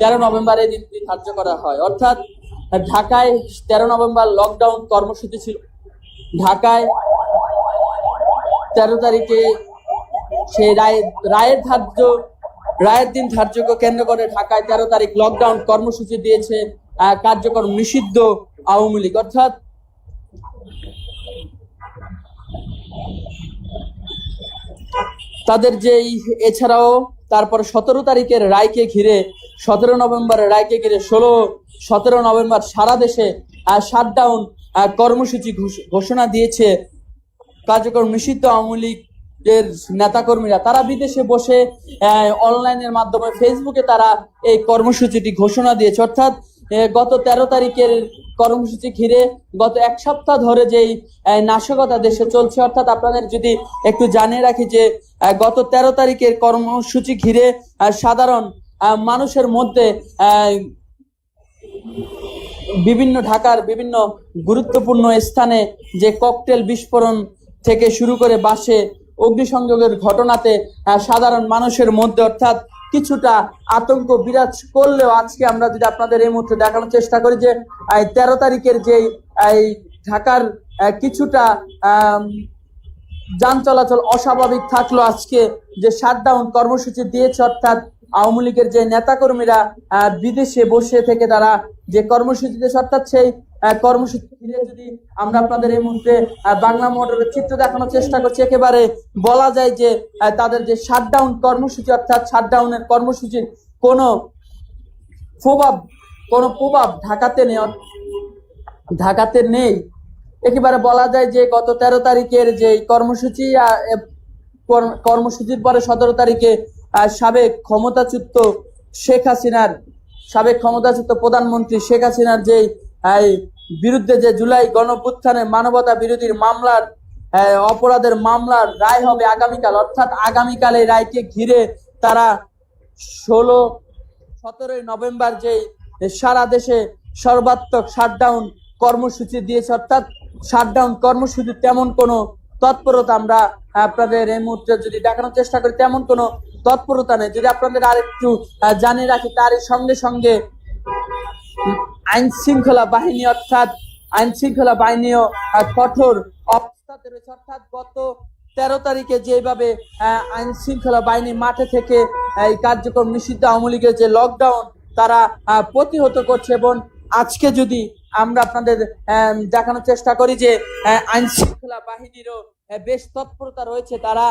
তেরো নভেম্বর এই দিনটি ধার্য করা হয়। অর্থাৎ ঢাকায় তেরো নভেম্বর লকডাউন কর্মসূচি ছিল। ঢাকায় তেরো তারিখে সেই রায় রায়ের ধার্য রায়ের দিন ধার্যকে কেন্দ্র করে ঢাকায় তেরো তারিখ লকডাউন কর্মসূচি দিয়েছে আহ, কার্যক্রম নিষিদ্ধ আওয়ামী লীগ। অর্থাৎ তাদের যেই এছাড়াও তারপর সতেরো তারিখের রায়কে ঘিরে, সতেরো নভেম্বরের রায়কে ঘিরে ষোলো, সতেরো নভেম্বর সারা দেশে শাটডাউন কর্মসূচি ঘোষণা দিয়েছে কার্যক্রম নিষিদ্ধ আওয়ামী লীগের নেতাকর্মীরা। তারা বিদেশে বসে অনলাইনের মাধ্যমে ফেসবুকে তারা এই কর্মসূচিটি ঘোষণা দিয়েছে। অর্থাৎ গত তেরো তারিখের কর্মসূচি ঘিরে গত এক সপ্তাহ ধরে যেই নাশকতা দেশে চলছে, অর্থাৎ আপনাদের যদি একটু জানিয়ে রাখি যে গত তেরো তারিখের কর্মসূচি ঘিরে সাধারণ মানুষের মধ্যে বিভিন্ন ঢাকার বিভিন্ন গুরুত্বপূর্ণ স্থানে যে ককটেল বিস্ফোরণ থেকে শুরু করে বাসে অগ্নিসংযোগের ঘটনাতে সাধারণ মানুষের মধ্যে, অর্থাৎ কিছুটা আতঙ্ক বিরাজ করলেও আজকে আমরা যদি আপনাদের এই মুহূর্তে দেখানোর চেষ্টা করি যে তেরো তারিখের যে এই ঢাকার কিছুটা যান চলাচল অস্বাভাবিক থাকল আজকে, যে শাটডাউন কর্মসূচি দিয়েছে অর্থাৎ আওয়ামী লীগের যে নেতাকর্মীরা বিদেশে বসে থেকে তারা যে কর্মসূচিতে অর্থাৎ সেই কর্মসূচি যদি আমরা আপনাদের এই মুহূর্তে বাংলা মোটরের চিত্র দেখানোর চেষ্টা করছি, একেবারে বলা যায় যে তাদের যে শাটডাউন কর্মসূচি অর্থাৎ শাটডাউনের কর্মসূচির কোনো প্রভাব কোনো প্রভাব ঢাকাতে নেই ঢাকাতে নেই। একেবারে বলা যায় যে গত তেরো তারিখের যে কর্মসূচি কর্মসূচির পরে সতেরো তারিখে সাবেক ক্ষমতাচ্যুত শেখ হাসিনার, সাবেক ক্ষমতাচ্যুত প্রধানমন্ত্রী শেখ হাসিনার যে বিরুদ্ধে যে জুলাই গণপুত্থানে মানবতা বিরোধীর মামলার অপরাধের মামলার রায় হবে আগামীকাল। অর্থাৎ আগামীকাল এই রায়কে ঘিরে তারা ষোলো, সতেরোই নভেম্বর যেই সারা দেশে সর্বাত্মক শাটডাউন কর্মসূচি দিয়েছে। অর্থাৎ শাটডাউন কর্মসূচি তেমন কোনো তৎপরতা আমরা, আপনাদের এই মুহূর্তে যদি দেখানোর চেষ্টা করি, তেমন কোনো তৎপরতা নেই। যদি আপনাদের আরেকটু জানিয়ে রাখি, তারই সঙ্গে সঙ্গে আইন শৃঙ্খলা বাহিনী, অর্থাৎ আইন শৃঙ্খলা বাহিনীও কঠোর অবস্থাতে রয়েছে। অর্থাৎ গত তেরো তারিখে যেভাবে আইন শৃঙ্খলা বাহিনী মাঠে থেকে এই কার্যক্রম নিষিদ্ধ আওয়ামী লীগের যে লকডাউন তারা প্রতিহত করছে এবং আজকে যদি আমরা আপনাদের দেখানোর চেষ্টা করি যে আইন শৃঙ্খলা বাহিনীরও বেশ তৎপরতা রয়েছে তারা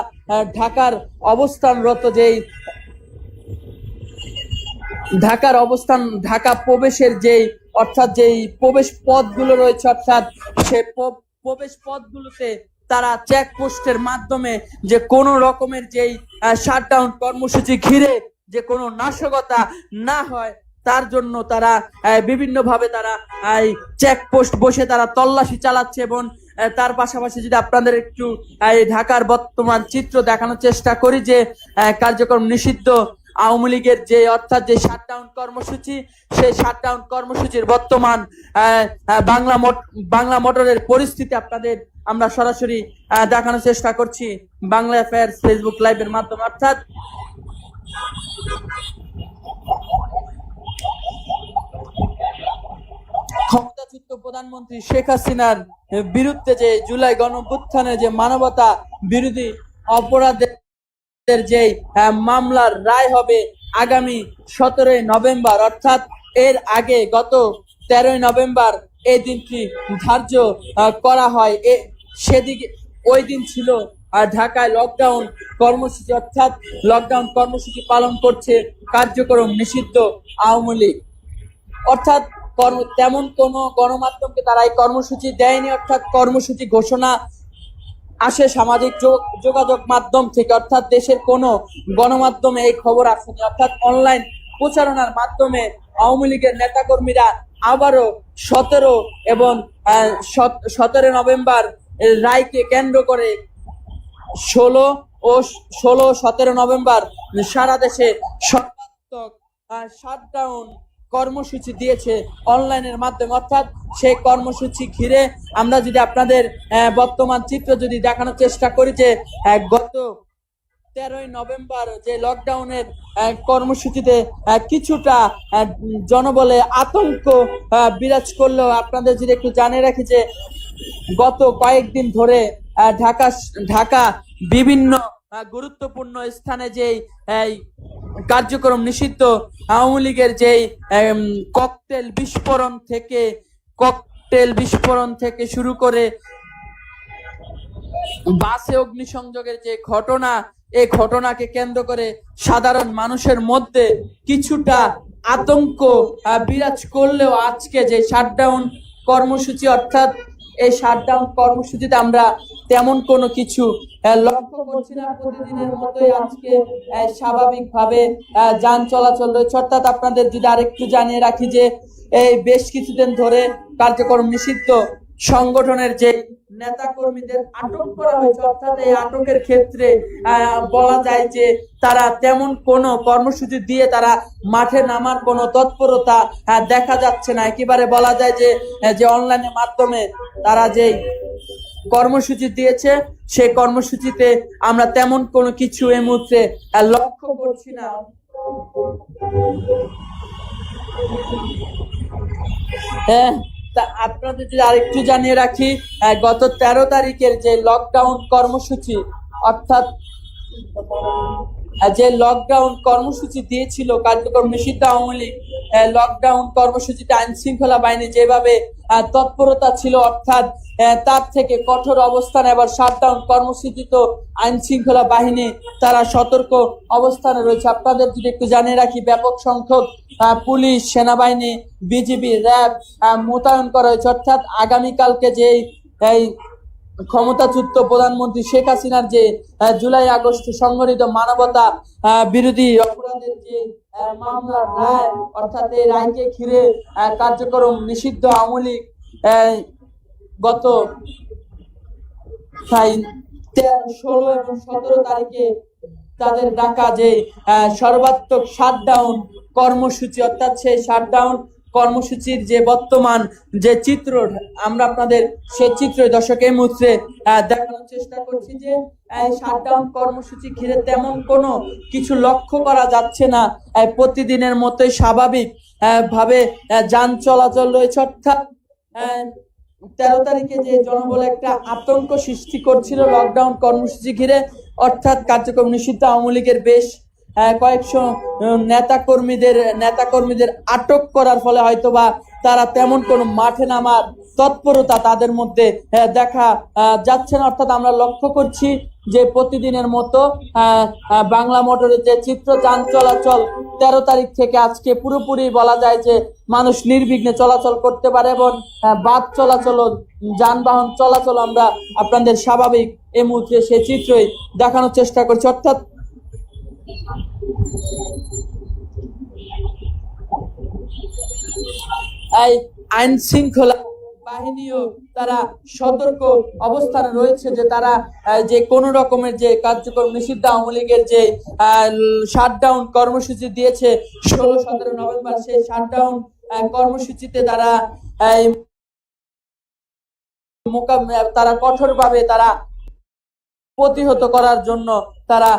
ঢাকার অবস্থানরত যেই, ঢাকার অবস্থান, ঢাকা প্রবেশের যেই, অর্থাৎ যেই প্রবেশ পথগুলো রয়েছে, অর্থাৎ সে প্রবেশ পথগুলোতে তারা চেকপোস্টের মাধ্যমে যে কোনো রকমের যেই শাটডাউন কর্মসূচি ঘিরে যে কোনো নাশকতা না হয়, তার জন্য তারা বিভিন্ন ভাবে তারা চেকপোস্ট বসে তারা তল্লাশি চালাচ্ছে এবং তার পাশাপাশি যদি আপনাদের একটু ঢাকার বর্তমান চিত্র দেখানোর চেষ্টা করি যে কার্যক্রম নিষিদ্ধ আওয়ামী লীগের যে, অর্থাৎ যে শাটডাউন কর্মসূচি, সেই শাটডাউন কর্মসূচির বর্তমান বাংলা বাংলা মোটরের পরিস্থিতি আপনাদের আমরা সরাসরি দেখানোর চেষ্টা করছি বাংলা অ্যাফেয়ার্স ফেসবুক লাইভের মাধ্যমে। অর্থাৎ ক্ষমতাচ্যুত প্রধানমন্ত্রী শেখ হাসিনার বিরুদ্ধে যে জুলাই গণঅভ্যুত্থানে যে মানবতা বিরোধী অপরাধের যে মামলার রায় হবে আগামী সতেরোই নভেম্বর, অর্থাৎ এর আগে গত তেরোই নভেম্বর এই দিনটি ধার্য করা হয়। এ, সেদিকে, ওই দিন ছিল ঢাকায় লকডাউন কর্মসূচি, অর্থাৎ লকডাউন কর্মসূচি পালন করছে কার্যক্রম নিষিদ্ধ আওয়ামী লীগ। অর্থাৎ কর্ম, তেমন কোন গণমাধ্যমকে তারা এই কর্মসূচি দেয়নি, অর্থাৎ কর্মসূচি ঘোষণা আসে সামাজিক যোগ- যোগাযোগ মাধ্যম থেকে, অর্থাৎ দেশের কোনো গণমাধ্যমে এই খবর আসেনি, অর্থাৎ অনলাইন প্রচারণার মাধ্যমে আওয়ামী লীগের নেতাকর্মীরা আবারও সতেরো এবং সতেরো নভেম্বর রায়কে কেন্দ্র করে ষোলো ও ষোলো, সতেরো নভেম্বর সারা দেশে সর্বাত্মক শাটডাউন কর্মসূচি দিয়েছে অনলাইনের মাধ্যমে। অর্থাৎ সেই কর্মসূচি ঘিরে আমরা যদি আপনাদের বর্তমান চিত্র যদি দেখানোর চেষ্টা করি যে গত তেরোই নভেম্বর যে লকডাউনের কর্মসূচিতে কিছুটা জনবলে আতঙ্ক বিরাজ করলেও আপনাদের যদি একটু জানিয়ে রাখি যে, গত কয়েকদিন ধরে ঢাকা ঢাকা বিভিন্ন গুরুত্বপূর্ণ স্থানে যেই কার্যক্রম নিষিদ্ধ। আওয়ামী লীগের যেই ককটেল বিস্ফোরণ থেকে ককটেল বিস্ফোরণ থেকে শুরু করে বাসে অগ্নিসংযোগের যে ঘটনা এই ঘটনাকে কেন্দ্র করে সাধারণ মানুষের মধ্যে কিছুটা আতঙ্ক বিরাজ করলেও আজকে যে শাটডাউন কর্মসূচি অর্থাৎ এই শাটডাউন কর্মসূচিতে আমরা তেমন কোনো কিছু লক্ষ্য করছি না। প্রতিদিনের মতোই আজকে স্বাভাবিকভাবে যান চলাচল রয়েছে। অর্থাৎ আপনাদের যদি আরেকটু জানিয়ে রাখি যে, এই বেশ কিছুদিন ধরে কার্যক্রম নিষিদ্ধ। সংগঠনের যে নেতা কর্মীদের আটক করা হয়েছে, অর্থাৎ এই আটকের ক্ষেত্রে বলা যায় যে তারা তেমন কোনো কর্মসূচি দিয়ে তারা মাঠে নামার কোনো তৎপরতা দেখা যাচ্ছে না। একেবারে বলা যায় যে যে অনলাইনের মাধ্যমে তারা যে কর্মসূচি দিয়েছে সেই কর্মসূচিতে আমরা তেমন কোনো কিছু এই মুহূর্তে লক্ষ্য করছি না। হ্যাঁ তা আপনাদের যদি আরেকটু জানিয়ে রাখি গত তেরো তারিখের যে লকডাউন কর্মসূচি অর্থাৎ যে লকডাউন কর্মসূচি দিয়েছিল, কার্যক্রম নিষিদ্ধ আওয়ামী লীগ লকডাউন কর্মসূচিতে আইন শৃঙ্খলা বাহিনী যেভাবে তৎপরতা ছিল, অর্থাৎ তার থেকে কঠোর অবস্থান, এবার শাটডাউন কর্মসূচি তো আইন শৃঙ্খলা বাহিনী, তারা সতর্ক অবস্থানে রয়েছে। আপনাদের যদি একটু জানিয়ে রাখি, ব্যাপক সংখ্যক পুলিশ, সেনাবাহিনী, বিজিবি, র্যাব মোতায়েন করা হয়েছে। অর্থাৎ আগামীকালকে যে ক্ষমতাচ্যুত প্রধানমন্ত্রী শেখ হাসিনার যে জুলাই আগস্টে সংগঠিত মানবতা বিরোধী অপরাধের যে মামলার রায় অর্থাৎ এই রায়কে ঘিরে কার্যক্রম নিষিদ্ধ আওয়ামী লীগ গত ষোলো এবং সতেরো তারিখে তাদের ডাকা যে সর্বাত্মক শাটডাউন কর্মসূচি, অর্থাৎ সেই শাটডাউন কর্মসূচির যে বর্তমান যে চিত্র, আমরা আপনাদের সে চিত্র দর্শক এই মুহূর্তে দেখানোর চেষ্টা করছি যে শাটডাউন কর্মসূচি ঘিরে তেমন কোনো কিছু লক্ষ্য করা যাচ্ছে না। প্রতিদিনের মতোই স্বাভাবিক ভাবে যান চলাচল রয়েছে। অর্থাৎ তেরো তারিখে যে জনবল একটা আতঙ্ক সৃষ্টি করছিল লকডাউন কর্মসূচি ঘিরে, অর্থাৎ কার্যক্রম নিষিদ্ধ আওয়ামী লীগের বেশ কয়েকশো নেতা কর্মীদের নেতা কর্মীদের আটক করার ফলে হয়তোবা তারা তেমন কোনো মাঠে নামার তৎপরতা তাদের মধ্যে দেখা যাচ্ছে না। অর্থাৎ আমরা লক্ষ্য করছি যে প্রতিদিনের মতো বাংলা মোটরের যে চিত্র, যান চলাচল তেরো তারিখ থেকে আজকে পুরোপুরি বলা যায় যে মানুষ নির্বিঘ্নে চলাচল করতে পারে এবং বাস চলাচল যানবাহন চলাচল আমরা আপনাদের স্বাভাবিক এই মুহূর্তে সেই চিত্রই দেখানোর চেষ্টা করছি। অর্থাৎ এই আইন শৃঙ্খলা বাহিনীও তারা সতর্ক অবস্থানে রয়েছে যে তারা যে কোন রকমের যে কার্যক্রম নিষিদ্ধ আওয়ামী লীগের যে শাটডাউন কর্মসূচি দিয়েছে ষোলো সতেরো নভেম্বর সেই শাটডাউন কর্মসূচিতে তারা এই, মোকাব- তারা কঠোরভাবে তারা প্রতিহত করার জন্য তারা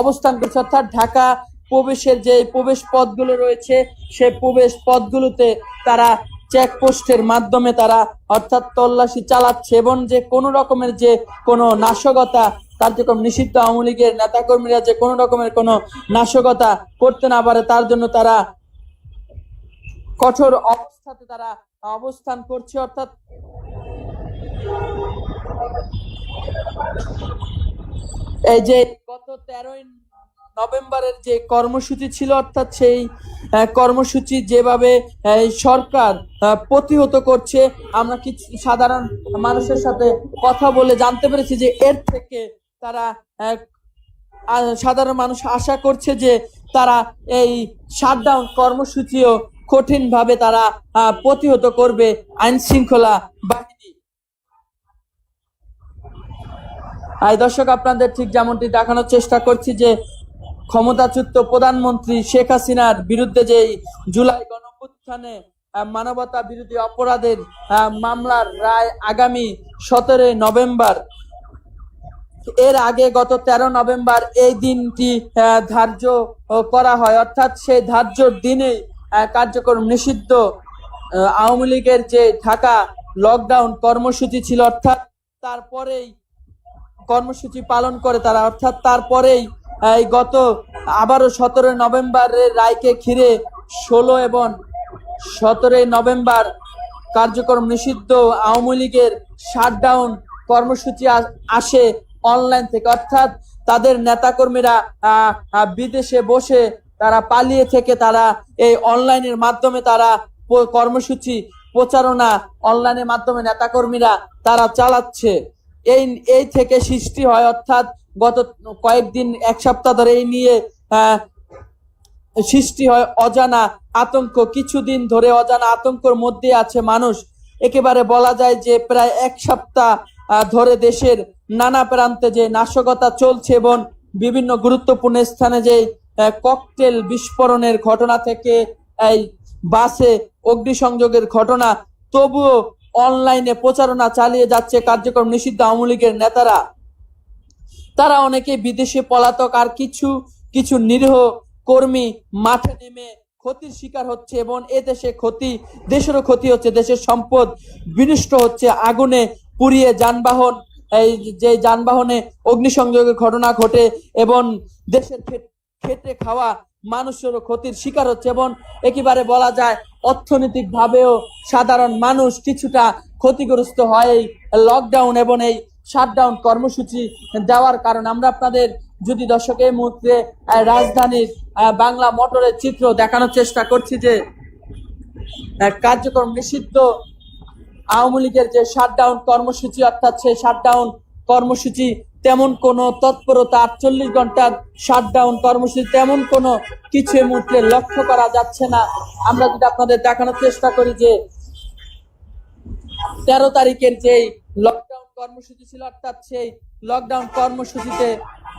অবস্থান করছে। অর্থাৎ ঢাকা প্রবেশের যে প্রবেশ পথগুলো রয়েছে সেই প্রবেশ পথগুলোতে তারা চেকপোস্টের মাধ্যমে তারা অর্থাৎ তল্লাশি চালাচ্ছে এবং যে কোনো রকমের যে কোনো নাশকতা কার্যক্রম, নিষিদ্ধ আওয়ামী লীগের নেতাকর্মীরা যে কোনো রকমের কোনো নাশকতা করতে না পারে, তার জন্য তারা কঠোর অবস্থাতে তারা অবস্থান করছে। অর্থাৎ এই যে গত তেরোই নভেম্বরের যে কর্মসূচি ছিল, অর্থাৎ সেই কর্মসূচি যেভাবে সরকার প্রতিহত করছে, আমরা কিছু সাধারণ মানুষের সাথে কথা বলে জানতে পেরেছি যে এর থেকে তারা সাধারণ মানুষ আশা করছে যে তারা এই শাটডাউন কর্মসূচিও কঠিনভাবে তারা প্রতিহত করবে আইন শৃঙ্খলা বাহিনী। আর দর্শক আপনাদের ঠিক যেমনটি দেখানোর চেষ্টা করছি যে ক্ষমতাচ্যুত প্রধানমন্ত্রী শেখ হাসিনার বিরুদ্ধে যে জুলাই গণঅভ্যুত্থানে আহ, মানবতা বিরোধী অপরাধের মামলার রায় আগামী সতেরোই নভেম্বর এর আগে গত তেরো নভেম্বর এই দিনটি ধার্য করা হয়। অর্থাৎ সেই ধার্যর দিনে কার্যক্রম নিষিদ্ধ আওয়ামী লীগের যে ঢাকা লকডাউন কর্মসূচি ছিল অর্থাৎ তারপরেই কর্মসূচি পালন করে তারা। অর্থাৎ তারপরেই এই গত আবারও সতেরোই নভেম্বরের রায়কে ঘিরে ষোলো এবং সতেরোই নভেম্বর কার্যক্রম নিষিদ্ধ আওয়ামী লীগের শাটডাউন কর্মসূচি আসে অনলাইন থেকে। অর্থাৎ তাদের নেতাকর্মীরা বিদেশে বসে তারা পালিয়ে থেকে তারা এই অনলাইনের মাধ্যমে তারা কর্মসূচি প্রচারণা অনলাইনের মাধ্যমে নেতাকর্মীরা তারা চালাচ্ছে। এই এই থেকে সৃষ্টি হয়, অর্থাৎ গত কয়েকদিন, এক সপ্তাহ ধরে এই নিয়ে সৃষ্টি হয় অজানা আতঙ্ক। কিছুদিন ধরে অজানা আতঙ্কর মধ্যে আছে মানুষ। একেবারে বলা যায় যে প্রায় এক সপ্তাহ ধরে দেশের নানা প্রান্তে যে নাশকতা চলছে এবং বিভিন্ন গুরুত্বপূর্ণ স্থানে যে ককটেল বিস্ফোরণের ঘটনা থেকে, এই, বাসে অগ্নিসংযোগের ঘটনা, তবুও অনলাইনে প্রচারণা চালিয়ে যাচ্ছে কার্যক্রম নিষিদ্ধ আওয়ামী লীগের নেতারা। তারা অনেকে বিদেশে পলাতক আর কিছু কিছু নিরীহ কর্মী মাঠে নেমে ক্ষতির শিকার হচ্ছে এবং এ দেশে ক্ষতি, দেশেরও ক্ষতি হচ্ছে, দেশের সম্পদ বিনষ্ট হচ্ছে, আগুনে পুড়িয়ে যানবাহন, এই যে যানবাহনে অগ্নিসংযোগের ঘটনা ঘটে এবং দেশের খেটে খাওয়া মানুষেরও ক্ষতির শিকার হচ্ছে এবং একেবারে বলা যায় অর্থনৈতিক ভাবেও সাধারণ মানুষ কিছুটা ক্ষতিগ্রস্ত হয় এই লকডাউন এবং এই শাটডাউন কর্মসূচি দেওয়ার কারণে। আমরা আপনাদের যদি দর্শক এই মুহূর্তে রাজধানীর বাংলা মোটরের চিত্র দেখানোর চেষ্টা করছি যে কার্যক্রম নিষিদ্ধ আওয়ামী লীগের যে শাটডাউন কর্মসূচি অর্থাৎ সেই শাটডাউন কর্মসূচি তেমন কোনো তৎপরতা আটচল্লিশ ঘণ্টার শাটডাউন কর্মসূচি তেমন কোনো কিছু মুহূর্তে লক্ষ্য করা যাচ্ছে না। আমরা যদি আপনাদের দেখানোর চেষ্টা করি যে তেরো তারিখের যেই লকডাউন কর্মসূচি ছিল অর্থাৎ সেই লকডাউন কর্মসূচিতে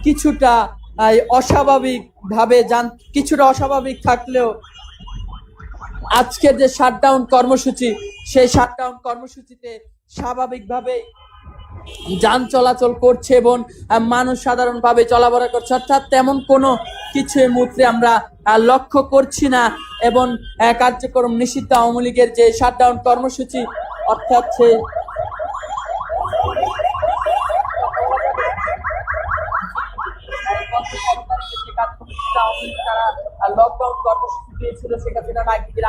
কিছুটা আহ, অস্বাভাবিক ভাবে যান কিছুটা অস্বাভাবিক থাকলেও আজকের যে শাটডাউন কর্মসূচি সেই শাটডাউন কর্মসূচিতে স্বাভাবিকভাবে যান চলাচল করছে এবং মানুষ সাধারণভাবে চলাফেরা করছে। অর্থাৎ তেমন কোনো কিছু এই মুহূর্তে আমরা লক্ষ্য করছি না এবং কার্যক্রম নিষিদ্ধ আওয়ামী লীগের যে শাটডাউন কর্মসূচি, অর্থাৎ সেই লকডাউন কর্মসূচি দিয়েছিল শেখ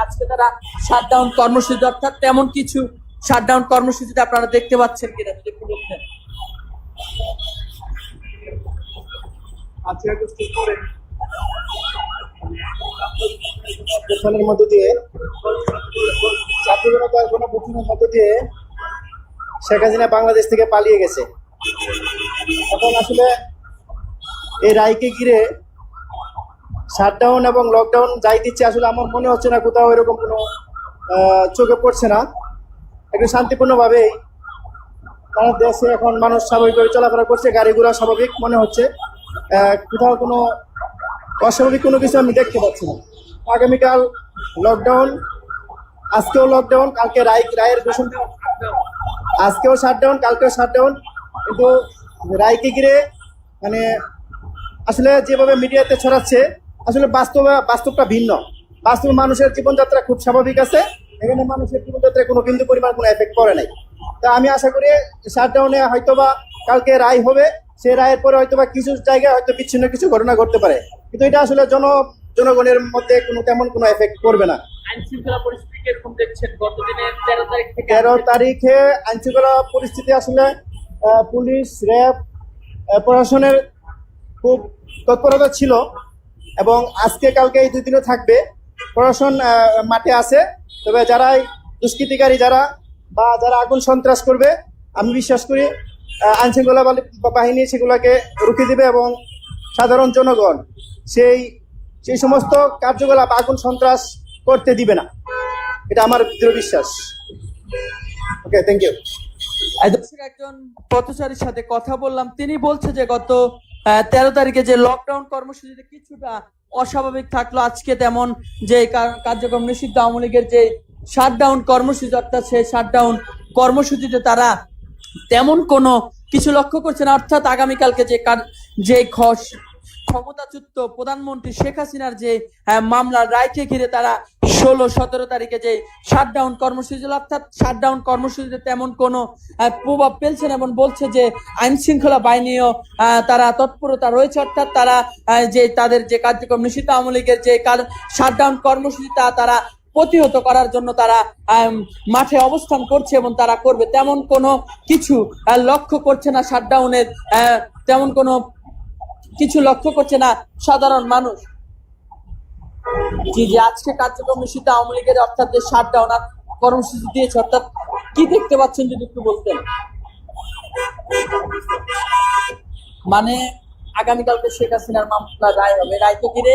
আজকে তারা শাটডাউন কর্মসূচি, অর্থাৎ তেমন কিছু শাটডাউন কর্মসূচিতে আপনারা দেখতে পাচ্ছেন কিনা পেছনের মধ্য দিয়ে ছাত্র মধ্য দিয়ে শেখ হাসিনা বাংলাদেশ থেকে পালিয়ে গেছে। এখন আসলে এই রায়কে ঘিরে শাটডাউন এবং লকডাউন যাই দিচ্ছে আসলে আমার মনে হচ্ছে না কোথাও এরকম কোনো চোখে পড়ছে না। একটু শান্তিপূর্ণভাবেই। তারা দেশে এখন মানুষ স্বাভাবিকভাবে চলাফেরা করছে গাড়ি ঘোড়া স্বাভাবিক মনে হচ্ছে। কোথাও কোনো অস্বাভাবিক কোনো কিছু আমি দেখতে পাচ্ছি না। আগামীকাল লকডাউন আজকেও লকডাউন কালকে রায় রায়ের ঘোষণা আজকেও শাটডাউন কালকেও শাটডাউন কিন্তু রায়কে ঘিরে মানে আসলে যেভাবে মিডিয়াতে ছড়াচ্ছে, আসলে বাস্তব বাস্তবটা ভিন্ন। বাস্তব মানুষের জীবনযাত্রা খুব স্বাভাবিক আছে। এখানে মানুষের জীবনযাত্রায় কোনো কিন্তু পরিমাণ কোনো এফেক্ট করে নাই। তা আমি আশা করি শাটডাউনে হয়তোবা কালকে রায় হবে। সেই রায়ের পরে হয়তোবা কিছু জায়গায় হয়তো বিচ্ছিন্ন কিছু ঘটনা ঘটতে পারে। কিন্তু এটা আসলে জন জনগণের মধ্যে কোনো তেমন কোনো এফেক্ট করবে না। তেরো তারিখ আইনশৃঙ্খলা পরিস্থিতি আসলে পুলিশ র্যাব প্রশাসনের খুব তৎপরতা ছিল এবং আজকে কালকে এই দুই দিনও থাকবে। প্রশাসন মাঠে আছে। তবে যারা এই দুষ্কৃতিকারী যারা বা যারা আগুন সন্ত্রাস করবে আমি বিশ্বাস করি আইনশৃঙ্খলা বাহিনী সেগুলোকে রুখে দিবে এবং সাধারণ জনগণ সেই সেই সমস্ত কার্যকলাপ, আগুন সন্ত্রাস করতে দিবে না। এটা আমার দৃঢ় বিশ্বাস। ওকে থ্যাংক ইউ একজন পথচারীর সাথে কথা বললাম। তিনি বলছে যে গত তেরো তারিখে যে লকডাউন কর্মসূচিতে কিছুটা অস্বাভাবিক থাকল, আজকে তেমন যে কার- কার্যক্রম নিষিদ্ধ আওয়ামী লীগের যে শাটডাউন কর্মসূচি, অর্থাৎ সেই শাটডাউন কর্মসূচিতে তারা তেমন কোনো কিছু লক্ষ্য করছে না। অর্থাৎ আগামীকালকে যে যে ক্ষমতাচ্যুত প্রধানমন্ত্রী শেখ হাসিনার যে মামলার রায়কে ঘিরে তারা ষোলো, সতেরো তারিখে যে শাটডাউন কর্মসূচি অর্থাৎ শাটডাউন কর্মসূচিতে তেমন কোনো প্রভাব ফেলছে না এবং বলছে যে আইন শৃঙ্খলা বাহিনীও তারা তৎপরতা রয়েছে। অর্থাৎ তারা যে তাদের যে কার্যক্রম, নিষিদ্ধ আওয়ামী লীগের যে শাটডাউন কর্মসূচি তা তারা প্রতিহত করার জন্য তারা মাঠে অবস্থান করছে এবং তারা করবে। তেমন কোনো কিছু লক্ষ্য করছে না শাটডাউনের তেমন কোনো কিছু লক্ষ্য করছে না সাধারণ মানুষ। জি জি, আজকে কার্যক্রম নিষিদ্ধ আওয়ামী লীগের, অর্থাৎ যে শাটডাউন কর্মসূচি দিয়েছে, অর্থাৎ কি দেখতে পাচ্ছেন যদি একটু বলতেন? মানে আগামীকালকে শেখ হাসিনার মামলা রায় হবে। রায় রায়কে ঘিরে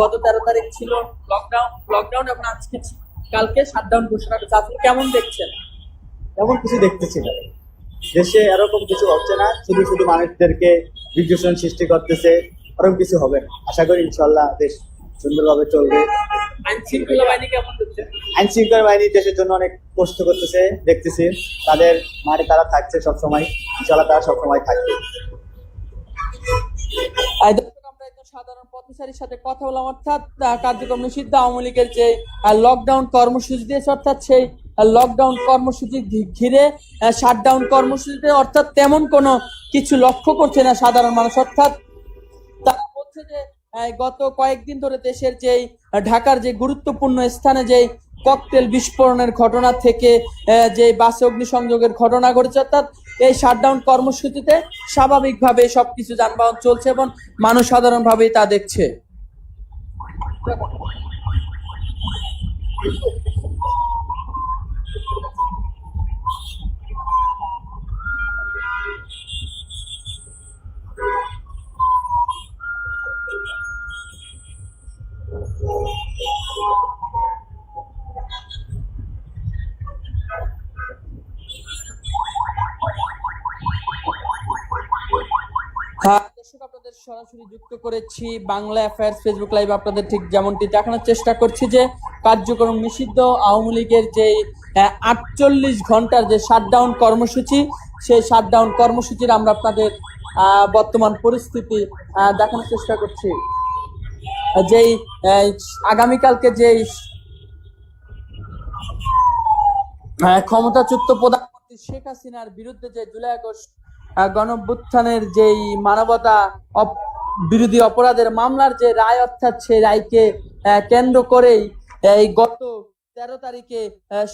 গত তেরো তারিখ ছিল লকডাউন লকডাউন এবং আজকে কালকে শাটডাউন ঘোষণা করেছে। আপনি কেমন দেখছেন? এমন কিছু দেখতেছি না দেশে এরকম কিছু হচ্ছে না। শুধু শুধু মানুষদেরকে বিভীষণ সৃষ্টি করতেছে। এরকম কিছু হবে না। আশা করি ইনশাল্লাহ দেশ সুন্দরভাবে চলবে। আইন শৃঙ্খলা বাহিনী কেমন দেখছেন আইন শৃঙ্খলা বাহিনী দেশের জন্য অনেক কষ্ট করতেছে দেখতেছি। তাদের মাঠে তারা থাকছে সবসময়। ইনশাল্লাহ তারা সবসময় থাকবে আর দর্শক, আমরা একজন সাধারণ পথচারীর সাথে কথা বললাম অর্থাৎ কার্যক্রম নিষিদ্ধ। আওয়ামী লীগের যে লকডাউন কর্মসূচি দিয়েছে, অর্থাৎ সেই লকডাউন কর্মসূচি ঘিরে শাটডাউন কর্মসূচিতে অর্থাৎ তেমন কোনো কিছু লক্ষ্য করছে না সাধারণ মানুষ। অর্থাৎ তারা বলছে যে গত কয়েকদিন ধরে দেশের যেই ঢাকার যে গুরুত্বপূর্ণ স্থানে যেই ককটেল বিস্ফোরণের ঘটনা থেকে যে বাসে অগ্নিসংযোগের ঘটনা ঘটেছে, অর্থাৎ এই শাটডাউন কর্মসূচিতে স্বাভাবিকভাবে সবকিছু যানবাহন চলছে এবং মানুষ সাধারণভাবেই তা দেখছে। দর্শক আপনাদের সরাসরি যুক্ত করেছি বাংলা অ্যাফেয়ার্স ফেসবুক লাইভ আপনাদের ঠিক যেমনটি দেখানোর চেষ্টা করছি যে কার্যক্রম নিষিদ্ধ আওয়ামী লীগের যে আটচল্লিশ ঘণ্টার যে শাটডাউন কর্মসূচি সেই শাটডাউন কর্মসূচির আমরা আপনাদের আহ, বর্তমান পরিস্থিতি দেখানোর চেষ্টা করছি। যেই আগামীকালকে যেই ক্ষমতাচ্যুত প্রধানমন্ত্রী শেখ হাসিনার বিরুদ্ধে যে জুলাই আগস্ট আহ, গণঅভ্যুত্থানের যেই মানবতা বিরোধী অপরাধের মামলার যে রায় অর্থাৎ সেই রায়কে কেন্দ্র করেই এই গত তেরো তারিখে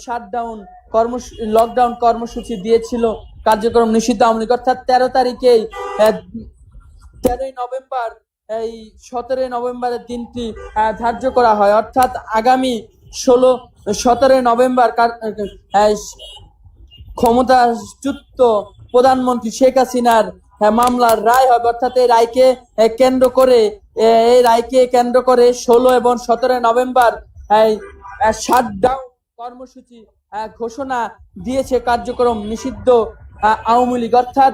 শাটডাউন কর্ম লকডাউন কর্মসূচি দিয়েছিল কার্যক্রম নিষিদ্ধ আওয়ামী লীগ। অর্থাৎ তেরো তারিখেই তেরোই নভেম্বর এই সতেরোই নভেম্বরের দিনটি ধার্য করা হয়। অর্থাৎ আগামী ষোলো সতেরোই নভেম্বর ক্ষমতাচ্যুত প্রধানমন্ত্রী শেখ হাসিনার আহ, মামলার রায় হবে। অর্থাৎ এই রায়কে কেন্দ্র করে এই রায়কে কেন্দ্র করে ষোলো এবং সতেরো নভেম্বর শাটডাউন কর্মসূচি আহ, ঘোষণা দিয়েছে কার্যক্রম নিষিদ্ধ আওয়ামী লীগ। অর্থাৎ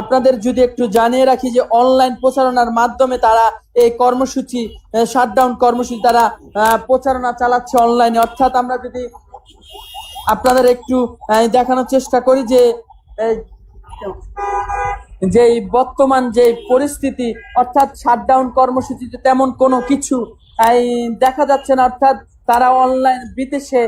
আপনাদের যদি একটু জানিয়ে রাখি যে অনলাইন প্রচারণার মাধ্যমে তারা এই কর্মসূচি শাটডাউন কর্মসূচি তারা প্রচারণা চালাচ্ছে অনলাইনে। অর্থাৎ আমরা যদি আপনাদের একটু দেখানোর চেষ্টা করি যে যে বর্তমান যে পরিস্থিতি, অর্থাৎ শাটডাউন কর্মসূচিতে তেমন কোনো কিছু দেখা যাচ্ছে না। অর্থাৎ তারা অনলাইন বিদেশে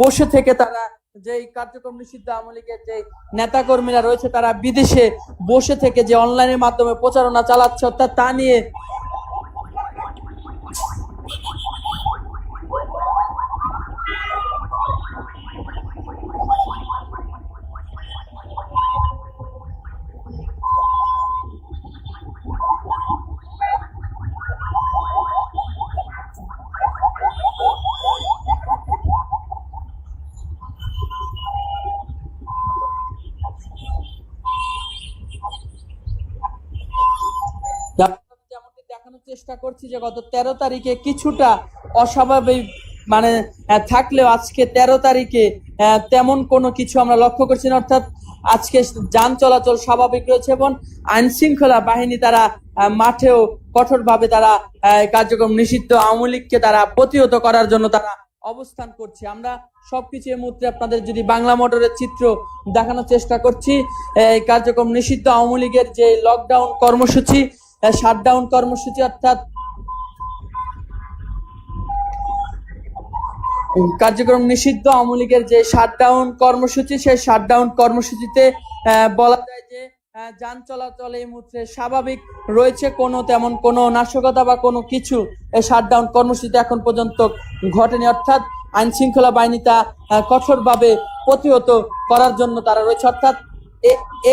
বসে থেকে তারা যে কার্যক্রম নিষিদ্ধ আওয়ামী লীগের যে নেতাকর্মীরা রয়েছে, তারা বিদেশে বসে থেকে যে অনলাইনের মাধ্যমে প্রচারণা চালাচ্ছে, অর্থাৎ তা নিয়ে চেষ্টা করছি যে গত তেরো তারিখে কিছুটা অস্বাভাবিক মানে থাকলেও আজকে তেরো তারিখে তেমন কোনো কিছু আমরা লক্ষ্য করছি না। অর্থাৎ আজকে যান চলাচল স্বাভাবিক রয়েছে এবং আইন শৃঙ্খলা বাহিনী তারা মাঠেও কঠোরভাবে তারা কার্যক্রম নিষিদ্ধ আওয়ামী লীগকে তারা প্রতিহত করার জন্য তারা অবস্থান করছে। আমরা সবকিছু এই মুহূর্তে আপনাদের যদি বাংলা মোটরের চিত্র দেখানোর চেষ্টা করছি এই কার্যক্রম নিষিদ্ধ আওয়ামী লীগের যে লকডাউন কর্মসূচি শাটডাউন কর্মসূচি অর্থাৎ কার্যক্রম নিষিদ্ধ। আওয়ামী লীগের যে শাটডাউন কর্মসূচি, সেই শাটডাউন কর্মসূচিতে বলা যায় যে যান চলাচল এই মুহূর্তে স্বাভাবিক রয়েছে। কোনো তেমন কোনো নাশকতা বা কোনো কিছু শাটডাউন কর্মসূচিতে এখন পর্যন্ত ঘটেনি। অর্থাৎ আইন শৃঙ্খলা বাহিনী তা কঠোরভাবে প্রতিহত করার জন্য তারা রয়েছে। অর্থাৎ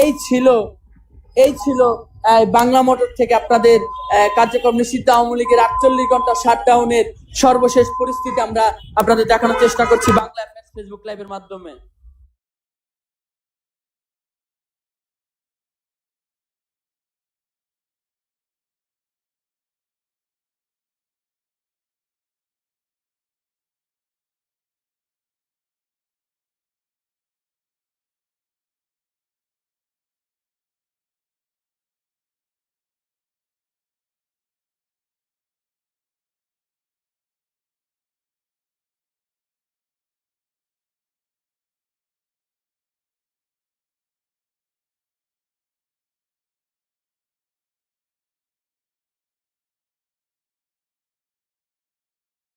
এই ছিল এই ছিল বাংলা মোটর থেকে আপনাদের কার্যক্রম নিষিদ্ধ। আওয়ামী লীগের আটচল্লিশ ঘণ্টা শাটডাউনের সর্বশেষ পরিস্থিতি আমরা আপনাদের দেখানোর চেষ্টা করছি বাংলা ফেসবুক লাইভের মাধ্যমে।